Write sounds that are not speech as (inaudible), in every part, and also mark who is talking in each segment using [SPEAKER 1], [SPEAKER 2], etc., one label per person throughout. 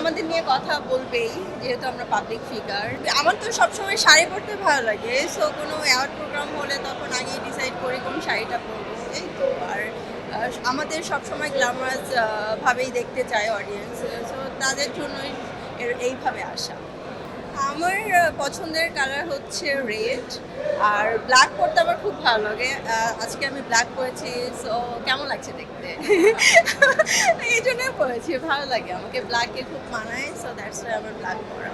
[SPEAKER 1] আমাদের নিয়ে কথা বলবেই, যেহেতু আমরা পাবলিক ফিগার আমার তো সবসময় শাড়ি পরতে ভালো লাগে সো কোনো অ্যাওয়ার্ড প্রোগ্রাম হলে তখন আগে ডিসাইড করি কোন শাড়িটা পরবো। এই তো, আর আমাদের সবসময় গ্ল্যামারাস ভাবেই দেখতে চায় অডিয়েন্স সো তাদের জন্যই এইভাবে আসা। আমার পছন্দের কালার হচ্ছে রেড আর ব্ল্যাক পরতে আমার খুব ভালো লাগে। আজকে আমি ব্ল্যাক পরেছি সো কেমন লাগছে দেখতে? (laughs) এই জন্যই পরেছি ভালো লাগে। আমাকে ব্ল্যাকে খুব মানায় সো দ্যাটস আমার ব্ল্যাক পরা।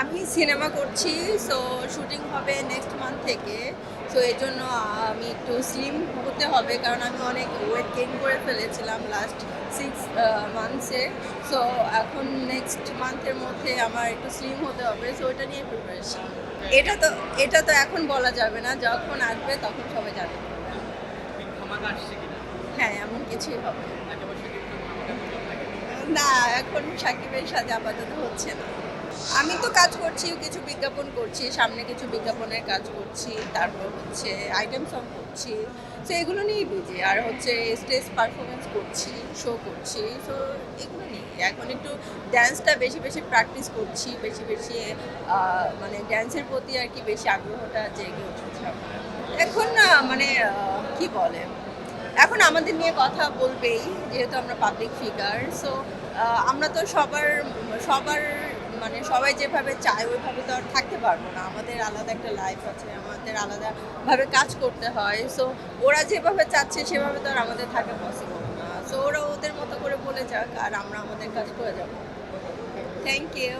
[SPEAKER 1] আমি সিনেমা করছি সো শুটিং হবে নেক্সট মান্থ থেকে। সো এই জন্য আমি একটু স্লিম হতে হবে কারণ আমি অনেক ওয়েট গেইন করে ফেলেছিলাম লাস্ট সিক্স মান্থসে সো এখন নেক্সট মান্থের মধ্যে আমার একটু স্লিম হতে হবে সো এটা নিয়ে প্রিপারেশন এটা তো এটা তো এখন বলা যাবে না যখন আসবে তখন সবাই
[SPEAKER 2] ধামাকা
[SPEAKER 1] হ্যাঁ এমন কিছুই হবে? না এখন সাকিবের সাথে আপাতত হচ্ছে না। আমি তো কাজ করছি, কিছু বিজ্ঞাপন করছি, সামনে কিছু বিজ্ঞাপনের কাজ করছি, তারপর হচ্ছে আইটেম সং করছি। তো এগুলো নিয়েই বুঝি আর হচ্ছে স্টেজ পারফরমেন্স করছি শো করছি। তো এগুলো নিয়ে এখন একটু ড্যান্সটা বেশি বেশি প্র্যাকটিস করছি, বেশি বেশি মানে ড্যান্সের প্রতি আর কি বেশি আগ্রহটা জেগে উঠেছে এখন না মানে কি বলে? এখন আমাদের নিয়ে কথা বলবেই, যেহেতু আমরা পাবলিক ফিগার সো আমরা তো সবার সবার মানে সবাই যেভাবে চায়, ওইভাবে তো আর থাকতে পারব না। আমাদের আলাদা একটা লাইফ আছে, আমাদের আলাদাভাবে কাজ করতে হয়। সো ওরা যেভাবে চাচ্ছে, সেভাবে তো আর আমাদের থাকা পসিবল না। সো ওরা ওদের মতো করে বলে যাক, আর আমরা আমাদের কাজ করে যাব। Thank you